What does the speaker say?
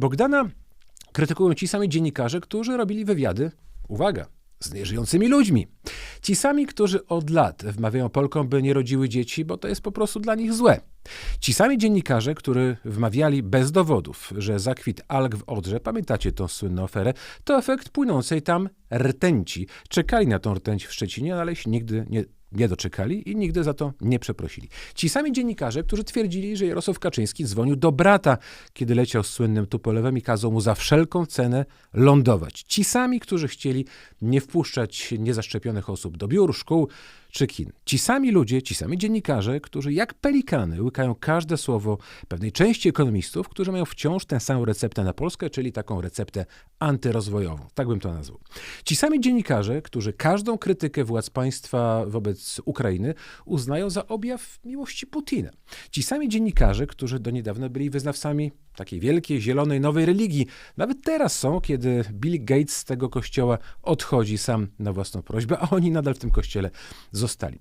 Bogdana krytykują ci sami dziennikarze, którzy robili wywiady, uwaga, z nieżyjącymi ludźmi. Ci sami, którzy od lat wmawiają Polkom, by nie rodziły dzieci, bo to jest po prostu dla nich złe. Ci sami dziennikarze, którzy wmawiali bez dowodów, że zakwit alg w Odrze, pamiętacie tą słynną aferę, to efekt płynącej tam rtęci. Czekali na tą rtęć w Szczecinie, ale nigdy nie nie doczekali i nigdy za to nie przeprosili. Ci sami dziennikarze, którzy twierdzili, że Jarosław Kaczyński dzwonił do brata, kiedy leciał z słynnym Tupolewem i kazał mu za wszelką cenę lądować. Ci sami, którzy chcieli nie wpuszczać niezaszczepionych osób do biur, szkół czy kin. Ci sami ludzie, ci sami dziennikarze, którzy jak pelikany łykają każde słowo pewnej części ekonomistów, którzy mają wciąż tę samą receptę na Polskę, czyli taką receptę antyrozwojową. Tak bym to nazwał. Ci sami dziennikarze, którzy każdą krytykę władz państwa wobec Ukrainy uznają za objaw miłości Putina. Ci sami dziennikarze, którzy do niedawna byli wyznawcami takiej wielkiej, zielonej, nowej religii, nawet teraz są, kiedy Bill Gates z tego kościoła odchodzi sam na własną prośbę, a oni nadal w tym kościele zostali.